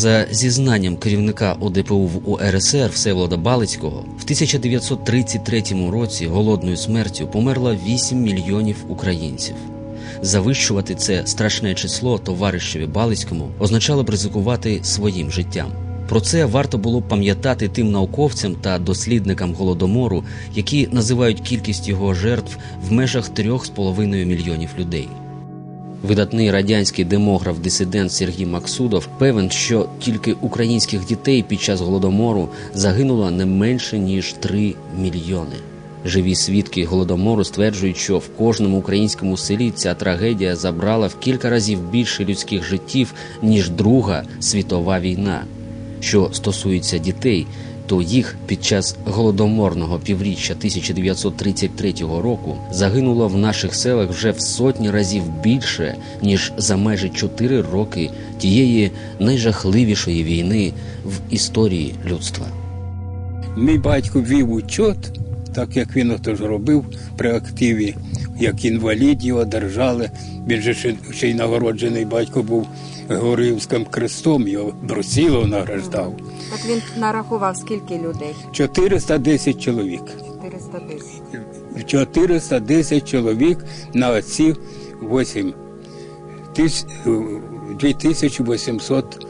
За зізнанням керівника ОДПУ в УРСР Всеволода Балицького, в 1933 році голодною смертю померло 8 мільйонів українців. Завищувати це страшне число товаришеві Балицькому означало б ризикувати своїм життям. Про це варто було б пам'ятати тим науковцям та дослідникам голодомору, які називають кількість його жертв в межах 3,5 мільйонів людей. Видатний радянський демограф-дисидент Сергій Максудов певен, що тільки українських дітей під час голодомору загинуло не менше ніж 3 мільйони. Живі свідки голодомору стверджують, що в кожному українському селі ця трагедія забрала в кілька разів більше людських життів ніж Друга світова війна. Що стосується дітей, то їх під час голодоморного півріччя 1933 року загинуло в наших селах вже в сотні разів більше ніж за майже 4 роки тієї найжахливішої війни в історії людства. Мій батько вів учет, так як він ото ж робив при активі, як інвалід його держали. Він же ще й нагороджений батько був Георгіївським крестом, його Брусілов награждав. От він нарахував скільки людей? 410 чоловік. 410. 410 чоловік на отці 8 тис- 2800,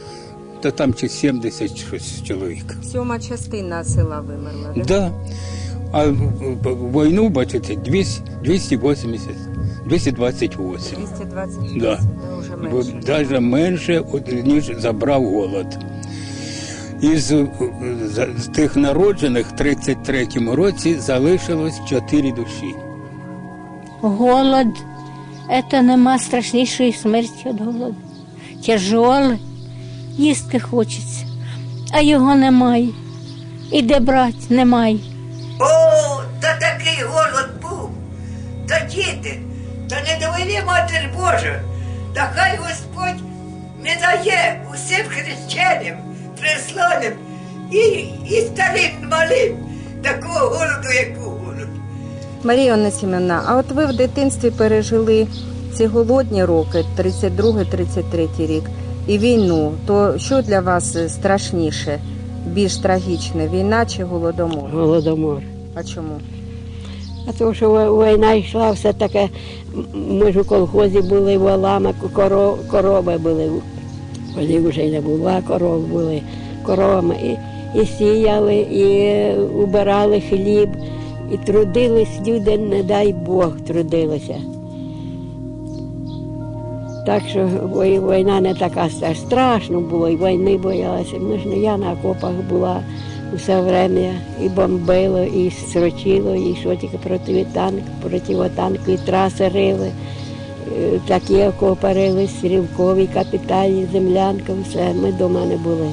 та там чи 70 щось чоловік. Сьома частина села вимерла. да? Да. А війну, бачите, 200, 280, 228. 220. Да. Це вже Бо менше. навіть менше, от, ніж забрав голод. Із е, з тих народжених в 33-му році залишилось 4 душі. Голод це нема страшнішої смерті від голоду. Тяжоле, їсти хочеться, а його немає. І де брати немає. Матір та хай Господь не дає усім хрещеним, присланим і, і старим малим такого голоду, як був голод. Марія Онесімівна, а от ви в дитинстві пережили ці голодні роки, 32-33 рік, і війну. То що для вас страшніше, більш трагічне, війна чи голодомор? Голодомор. А чому? А то, що війна йшла, все таке, ми ж у колхозі були волами, коро, корови були. Коли вже не була, коров були коровами. І, і сіяли, і убирали хліб, і трудились люди, не дай Бог, трудилися. Так що війна не така аж страшно було, і війни боялася. Ми ж не я на окопах була все время, і бомбило, і строчило, і що тільки противотанк, противотанкові траси рили. Е, Такі окопи рили, стрілкові, капітальні, землянка, все. Ми вдома не були.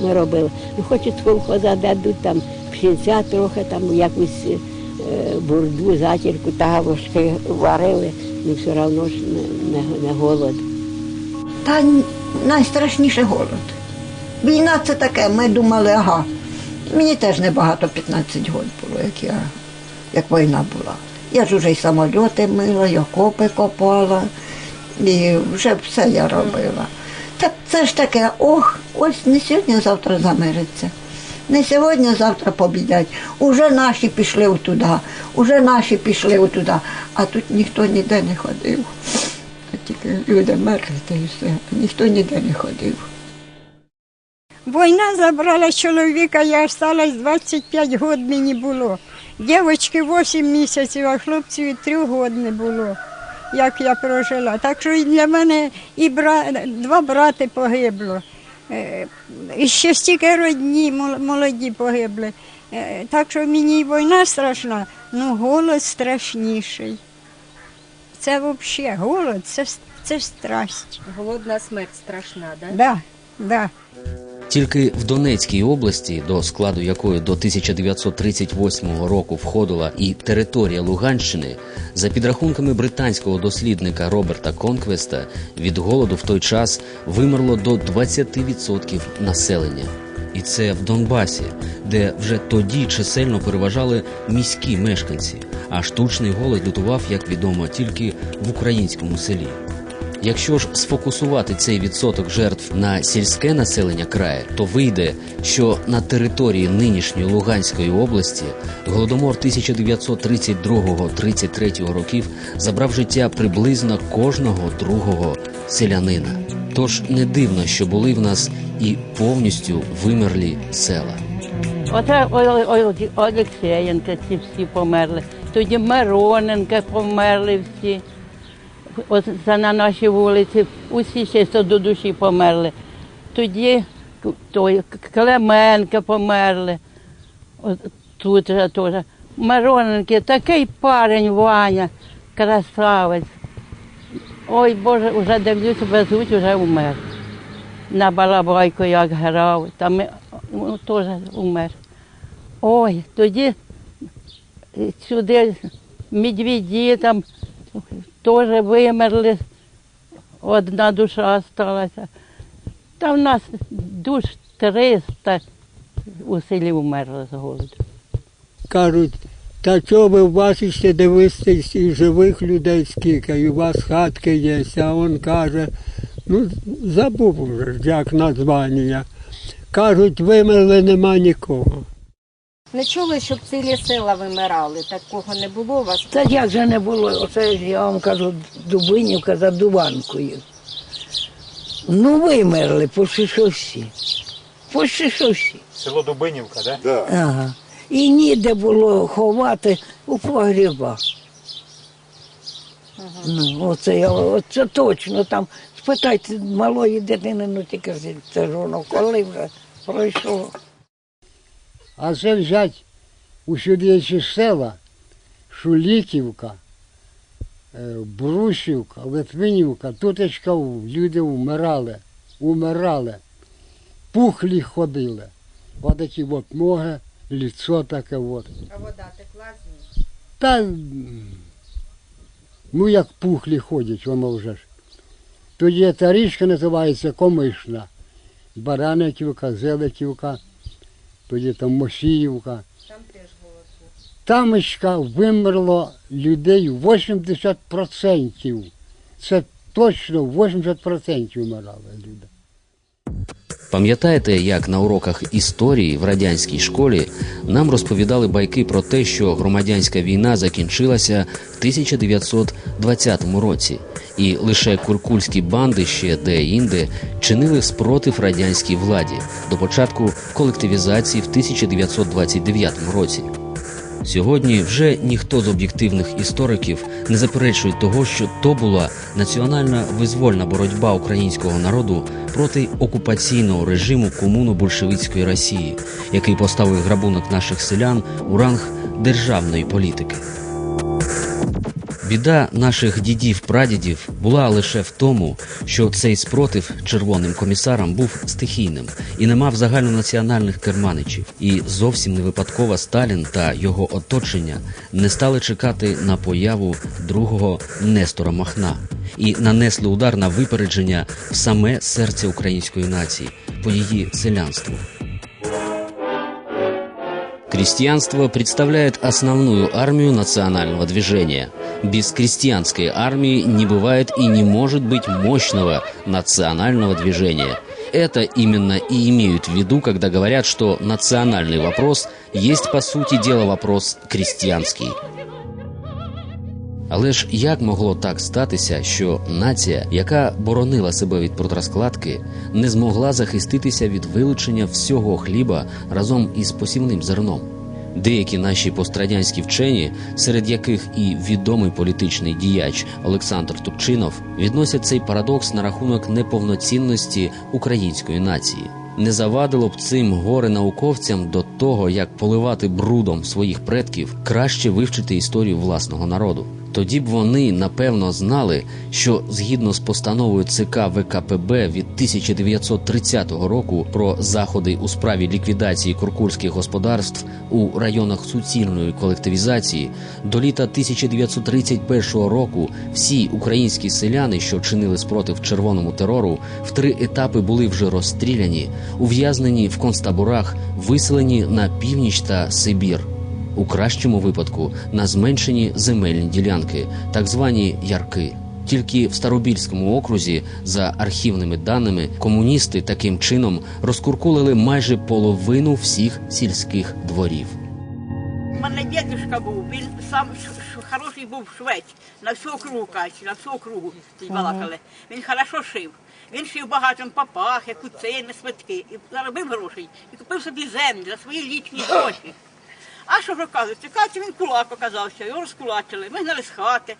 Ми робили. Ну, хоч з колхоза дадуть там пшінця трохи, там якусь е, бурду, затірку, тавушки варили, ну все одно ж не, не, не голод. Та найстрашніше голод. Війна це таке, ми думали, ага. Мені теж небагато 15 років було, як я, як війна була. Я ж уже й самольоти мила, і окопи копала, і вже все я робила. Та це ж таке, ох, ось не сьогодні, завтра замириться. Не сьогодні, завтра побідять. Уже наші пішли отуди, уже наші пішли отуди, а тут ніхто ніде не ходив. Тільки люди мерли та і все, а ніхто ніде не ходив. Війна забрала чоловіка, я осталась 25 років мені було. Дівочки 8 місяців, а хлопців 3 роки не було, як я прожила. Так що і для мене і бра... два брати погибло. Е, І ще стільки родні молоді погибли. Е, Так що мені і війна страшна, ну голод страшніший. Це взагалі голод, це, це страсть. Голодна смерть страшна, да? Да, да. Тільки в Донецькій області, до складу якої до 1938 року входила і територія Луганщини, за підрахунками британського дослідника Роберта Конквеста, від голоду в той час вимерло до 20% населення. І це в Донбасі, де вже тоді чисельно переважали міські мешканці, а штучний голод лютував, як відомо, тільки в українському селі. Якщо ж сфокусувати цей відсоток жертв на сільське населення краю, то вийде, що на території нинішньої Луганської області голодомор 1932-33 років забрав життя приблизно кожного другого селянина. Тож не дивно, що були в нас і повністю вимерлі села. Оце Олексієнка ці всі померли. Тоді Мироненка померли всі. На нашій вулиці усі ще до душі померли. Тоді той Клеменка померли. Тут же теж. Мироненки, такий парень Ваня, красавець. Ой Боже, вже дивлюсь, везуть, вже умер. На балабайку як грав, там ну, теж умер. Ой, тоді сюди медведі там теж вимерли, одна душа залишилася. Та в нас душ 300 у селі умерло з голоду. Кажуть, та чого ви бачите, дивитесь і живих людей скільки, і у вас хатки є, а він каже, ну забув вже, як названня. Кажуть, вимерли нема нікого. Не чули, щоб цілі села вимирали. Такого не було у вас? Та як же не було, оце ж я вам кажу, Дубинівка за Дуванкою. Ну, вимерли, почти що всі. Почти що всі. Село Дубинівка, так? Да? Ага. І ніде було ховати у погрібах. Ну, оце, я- оце точно там. Спитайте малої дитини, ну тільки це ж воно коли вже пройшло. А це взять у сюди села, Шуліківка, е, Брусівка, Литвинівка, тутечка люди вмирали, умирали, пухлі ходили. Отакі от ноги, лицо таке от. А вода текла з них? Та ну як пухлі ходять, воно вже ж. Тоді ця річка називається Комишна. Бараниківка, Зеликівка, тоді там Мосіївка. Там теж голосу. Тамочка вимерло людей 80%. Це точно 80% вмирали люди. Пам'ятаєте, як на уроках історії в радянській школі нам розповідали байки про те, що громадянська війна закінчилася в 1920 році, і лише куркульські банди ще де-інде чинили спротив радянській владі до початку колективізації в 1929 році. Сьогодні вже ніхто з об'єктивних істориків не заперечує того, що то була національна визвольна боротьба українського народу проти окупаційного режиму комуно-большевицької Росії, який поставив грабунок наших селян у ранг державної політики. Біда наших дідів-прадідів була лише в тому, що цей спротив червоним комісарам був стихійним і не мав загальнонаціональних керманичів. І зовсім не випадково Сталін та його оточення не стали чекати на появу другого Нестора Махна і нанесли удар на випередження в саме серце української нації по її селянству. Крестьянство представляет основную армию национального движения. Без крестьянской армии не бывает и не может быть мощного национального движения. Это именно и имеют в виду, когда говорят, что национальный вопрос есть по сути дела вопрос крестьянский. Але ж як могло так статися, що нація, яка боронила себе від протрозкладки, не змогла захиститися від вилучення всього хліба разом із посівним зерном? Деякі наші пострадянські вчені, серед яких і відомий політичний діяч Олександр Турчинов, відносять цей парадокс на рахунок неповноцінності української нації. Не завадило б цим горе науковцям до того, як поливати брудом своїх предків, краще вивчити історію власного народу. Тоді б вони напевно знали, що згідно з постановою ЦК ВКПБ від 1930 року про заходи у справі ліквідації куркульських господарств у районах суцільної колективізації, до літа 1931 року всі українські селяни, що чинили спротив червоному терору, в три етапи були вже розстріляні, ув'язнені в концтаборах, виселені на північ та Сибір у кращому випадку на зменшені земельні ділянки, так звані ярки. Тільки в Старобільському окрузі, за архівними даними, комуністи таким чином розкуркулили майже половину всіх сільських дворів. У мене дідусь був, він сам хороший був швець на всю округу качі, на всю округу балакали. Він хорошо шив. Він шив багатим папахи, куцини, свитки. І заробив грошей. І купив собі землю за свої лічні гроші. А що ж оказується? Катя він кулак оказався, його розкулачили, вигнали з хати.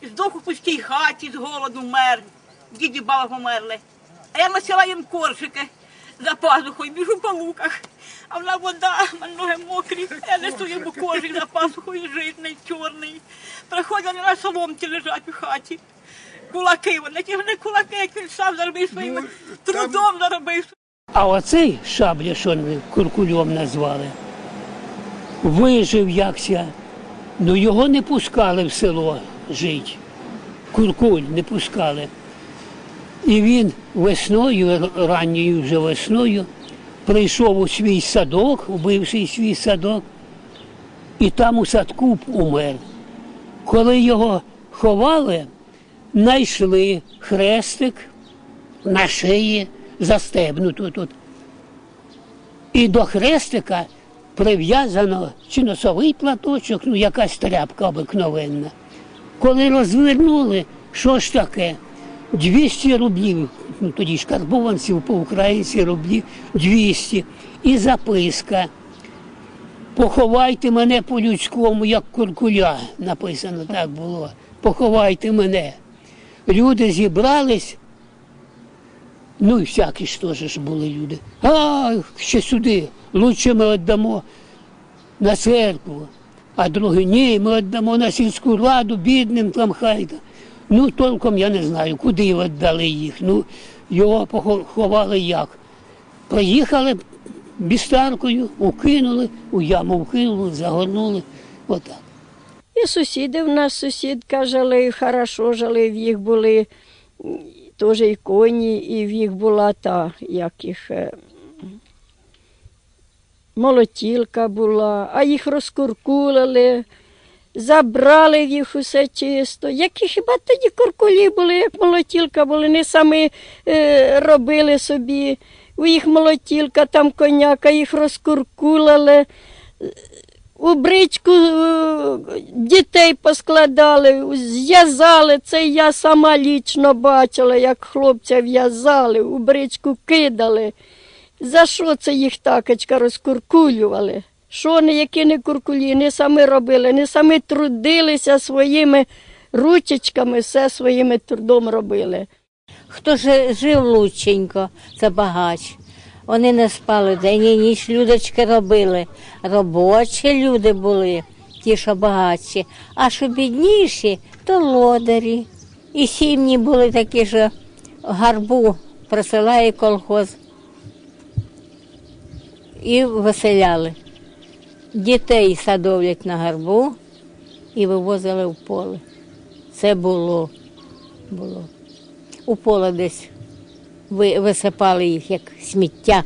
І здох у пустій хаті з голоду мер. Діді баба померли. А я носила їм коржики за пазухою, біжу по луках. А вона вода, мене ноги мокрі. Я несу йому коржик за пазухою жирний, чорний. Приходять на соломці лежать у хаті. Кулаки, вони ті вони кулаки, як він сам заробив своїм трудом заробив. А оцей шабля, що вони куркульом назвали, вижив якся. Ну його не пускали в село жити. Куркуль не пускали. І він весною, ранньою вже весною, прийшов у свій садок, у свій садок, і там у садку умер. Коли його ховали, знайшли хрестик на шиї застебнуто тут. І до хрестика прив'язано чи носовий платочок, ну якась тряпка обикновенна. Коли розвернули, що ж таке? 200 рублів, ну тоді ж карбованців по українці рублів 200. І записка. Поховайте мене по-людському, як куркуля, написано так було. Поховайте мене. Люди зібрались, Ну і всякі ж теж були люди. А, ще сюди. Лучше ми віддамо на церкву. А другі ні, ми віддамо на сільську раду, бідним там хайда. Ну, толком я не знаю, куди віддали їх. Ну, його поховали як. Приїхали бістаркою, укинули, у яму вкинули, загорнули. Отак. І сусіди в нас сусідка жили, хорошо жили, в їх були теж і коні, і в їх була та, як їх, е, молотілка була, а їх розкуркулили, забрали їх усе чисто. Які хіба тоді куркулі були, як молотілка були, не самі е, робили собі. У їх молотілка, там коняка, їх розкуркулили у бричку е, дітей поскладали, зв'язали. Це я сама лічно бачила, як хлопця в'язали, у бричку кидали. За що це їх такочка розкуркулювали? Що вони, які не куркулі, не самі робили, не самі трудилися своїми ручечками, все своїм трудом робили. Хто ж жив лученько, це багач. Вони не спали день і ніч, людочки робили. Робочі люди були, ті, що багатші, а що бідніші, то лодарі. І сім'ї були такі, що гарбу присилає колхоз і виселяли. Дітей садовлять на гарбу і вивозили в поле. Це було. було. У поле десь висипали їх як сміття.